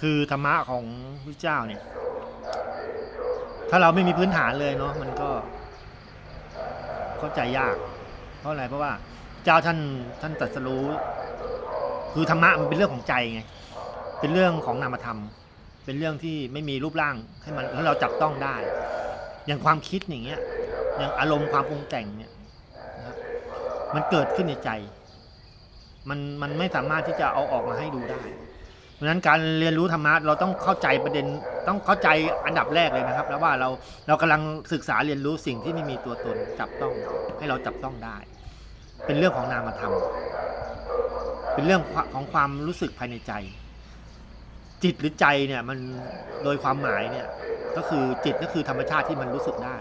คือธรรมะของพระเจ้าเนี่ย ถ้าเราไม่มีพื้นฐานเลยเนาะมันก็เข้าใจยาก เพราะอะไรเพราะว่าเจ้าท่านท่านตรัสรู้ คือธรรมะมันเป็นเรื่องของใจไง เป็นเรื่องของนามธรรม เป็นเรื่องที่ไม่มีรูปร่างให้มันให้เราจับต้องได้ อย่างความคิดอย่างเงี้ย อย่างอารมณ์ความปรุงแต่งเนี่ยมันเกิดขึ้นในใจ มันมันไม่สามารถที่จะเอาออกมาให้ดูได้ เพราะฉะนั้นการเรียนรู้ธรรมะเราต้องเข้าใจประเด็นต้องเข้าใจอันดับแรกเลยนะครับ แล้วว่าเราเรากำลังศึกษาเรียนรู้สิ่งที่ไม่มีตัวตนจับต้องให้เราจับต้องได้ เป็นเรื่องของนามธรรม เป็นเรื่องของความรู้สึกภายในใจ จิตหรือใจเนี่ยมันโดยความหมายเนี่ยก็คือจิตก็คือธรรมชาติที่มันรู้สึกได้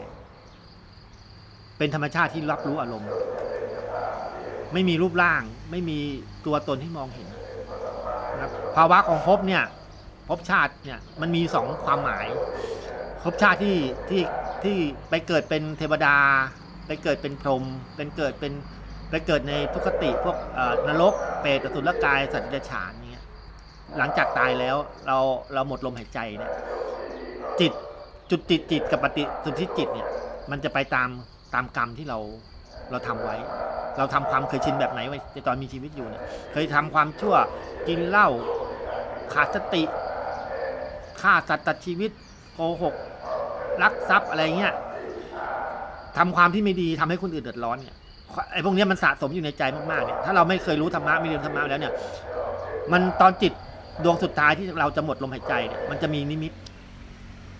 เป็นธรรมชาติที่รับรู้อารมณ์ ไม่มีรูปร่าง ไม่มีตัวตนที่มองเห็น นะครับภาวะของภพเนี่ยภพชาติเนี่ยมันมีสองความหมายภพชาติที่ที่ที่ไปเกิดเป็นเทวดา ไปเกิดเป็นพรหมเป็นเกิดเป็นไปเกิดในทุกขติพวกนรกเปรตอสุรกายสัตว์เดรัจฉานเนี่ยหลังจากตายแล้วเราเราหมดลมหายใจเนี่ยจิตจุดจิตจิตกับปฏิสุทธิจิตเนี่ยมันจะไปตามตามกรรมที่เราเราทำไว้ เราทำความเคยชินแบบไหนไว้ในตอนมีชีวิตอยู่เนี่ยเคยทำความชั่วกินเหล้าขาดสติฆ่าสัตว์ตัดชีวิตโกหกลักทรัพย์อะไรเงี้ยทำความที่ไม่ดีทำให้คนอื่นเดือดร้อนเนี่ยไอ้พวกนี้มันสะสมอยู่ในใจมากๆเนี่ยถ้าเราไม่เคยรู้ธรรมะไม่เรียนธรรมะแล้วเนี่ย มันตอนจิตดวงสุดท้ายที่เราจะหมดลมหายใจเนี่ยมันจะมีนิมิต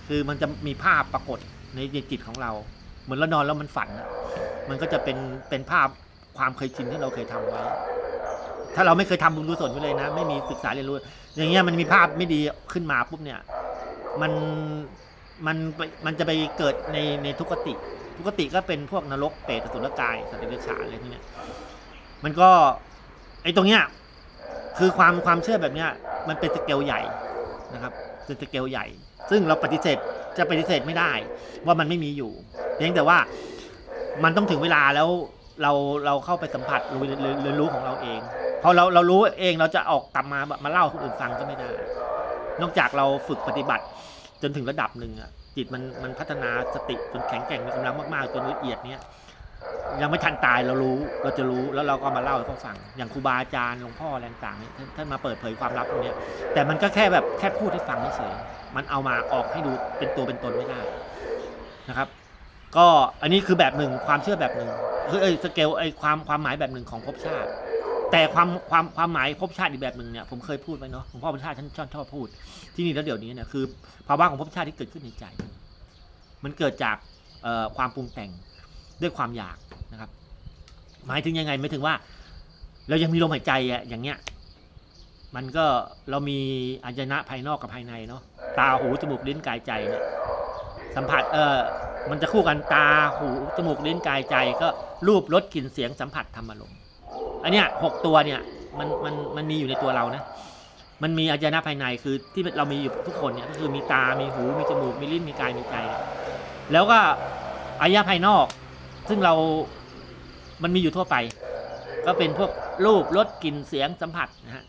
คือมันจะมีภาพปรากฏในจิตของเรา เหมือนเรานอนแล้วมันฝัน มันก็จะเป็นเป็นภาพ ความเคยชินที่เราเคยทำไว้ ถ้าเราไม่เคยทำบุญกุศลไว้เลยนะ ไม่มีศึกษาเรียนรู้ อย่างเงี้ยมันมีภาพไม่ดีขึ้นมาปุ๊บเนี่ย มันมันไปมันจะไปเกิดในในทุกติ ทุกติก็เป็นพวกนรกเปรตสุรกายสัตว์เดรัจฉานอะไรพวกเนี้ยมันก็ไอ้ตรงเนี้ยคือความความเชื่อแบบเนี้ยมันเป็นสเกลใหญ่นะครับเป็นสเกลใหญ่ ซึ่งเราปฏิเสธจะปฏิเสธไม่ได้ ว่ามันไม่มีอยู่เพียงแต่ว่ามันต้องถึงเวลาแล้ว เราเราเข้าไปสัมผัสรู้เรียนรู้ของเราเองพอเราเรารู้เองเราจะออกกลับมามาเล่าให้คนอื่นฟังก็ไม่ได้ นอกจากเราฝึกปฏิบัติจนถึงระดับหนึ่งอะจิตมันมันพัฒนาสติจนแข็งแกร่งมีกำลังมากๆจนละเอียดเนี้ยยังไม่ทันตายเรารู้เราจะรู้แล้วเราก็มาเล่าให้เขาฟัง อย่างครูบาอาจารย์หลวงพ่ออะไรต่างๆเท่านท่านมาเปิดเผยความลับตรงนี้แต่มันก็แค่แบบแค่พูดให้ฟังเฉยๆมันเอามาออกให้ดูเป็นตัวเป็นตนไม่ได้นะครับ ก็อันนี้คือแบบหนึ่งความเชื่อแบบหนึ่งคือเอ้ยสเกลไอ้ความความหมายแบบหนึ่งของภพชาติ แต่ความความความหมายภพชาติอีกแบบหนึ่งเนี่ยผมเคยพูดไว้เนาะหลวงพ่อพุทธทาสท่านชอบชอบพูด ที่นี่แล้วเดี๋ยวนี้เนี่ยคือภาวะของภพชาติที่เกิดขึ้นในใจ มันเกิดจากความปรุงแต่งด้วยความอยากนะครับ หมายถึงยังไงไม่ถึงว่า เรายังมีลมหายใจอะอย่างเงี้ยมันก็เรามีอัญญนะภายนอกกับภายในเนาะตาหูจมูกลิ้นกายใจเนี่ยสัมผัสเออ มันจะคู่กันตาหูจมูกลิ้นกายใจก็รูปรสกลิ่นเสียงสัมผัสธรรมารมณ์อันเนี้ยหกตัวเนี่ยมันมันมันมีอยู่ในตัวเรานะมันมีอัญญนะภายในคือที่เรามีอยู่ทุกคนเนี่ยก็คือมีตา มีหู มีจมูก มีลิ้น มีกาย มีใจ แล้วก็อายะภายนอก ซึ่งเรา มันมีอยู่ทั่วไป ก็เป็นพวกรูป รส กลิ่น เสียง สัมผัสนะฮะ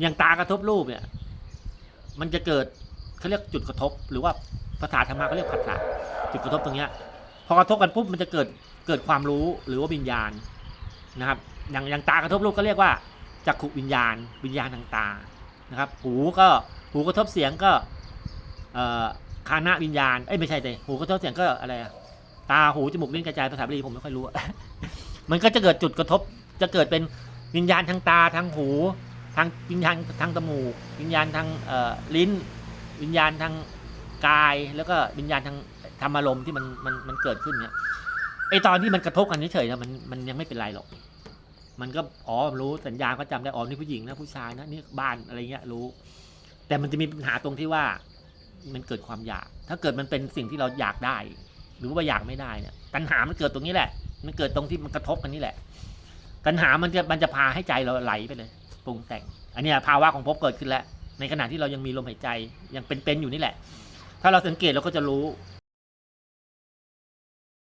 อย่างตากระทบรูปเนี่ย มันจะเกิดเขาเรียกจุดกระทบหรือว่า ภาษาธรรมะเขาเรียกผัสสะจุดกระทบตรงเนี้ยพอกระทบกันปุ๊บมันจะเกิดเกิดความรู้หรือว่าวิญญาณนะครับ อย่างอย่างตากระทบรูปก็เรียกว่าจักขุวิญญาณ วิญญาณทางตานะครับ หูก็หูกระทบเสียงก็คานะวิญญาณเอ้ยไม่ใช่เลยหูกระทบเสียงก็อะไรอะตาหูจมูกลิ้นกระจายภาษาบาลีผมไม่ค่อยรู้มันก็จะเกิดจุดกระทบ จะเกิดเป็นวิญญาณทางตาทางหูทางวิญญาณทางจมูกวิญญาณทางเอ่อลิ้น วิญญาณทาง กายแล้วก็วิญญาณทางธรรมอารมณ์ที่มันมันมันเกิดขึ้นเนี่ยไอตอนที่มันกระทบกันเฉยๆนะมันมันยังไม่เป็นไรหรอก มันก็อ๋อรู้สัญญาก็จำได้อ๋อนี่ผู้หญิงนะผู้ชายนะนี่บ้านอะไรเงี้ยรู้ แต่มันจะมีปัญหาตรงที่ว่า มันเกิดความอยาก ถ้าเกิดมันเป็นสิ่งที่เราอยากได้ หรือว่าอยากไม่ได้เนี่ยตัณหามันเกิดตรงนี้แหละ มันเกิดตรงที่มันกระทบกันนี่แหละ ตัณหามันจะมันจะพาให้ใจเราไหลไปเลยปรุงแต่ง อันนี้ภาวะของภพเกิดขึ้นแล้วในขณะที่เรายังมีลมหายใจยังเป็นๆอยู่นี่แหละ ถ้าเราสังเกตเราก็จะรู้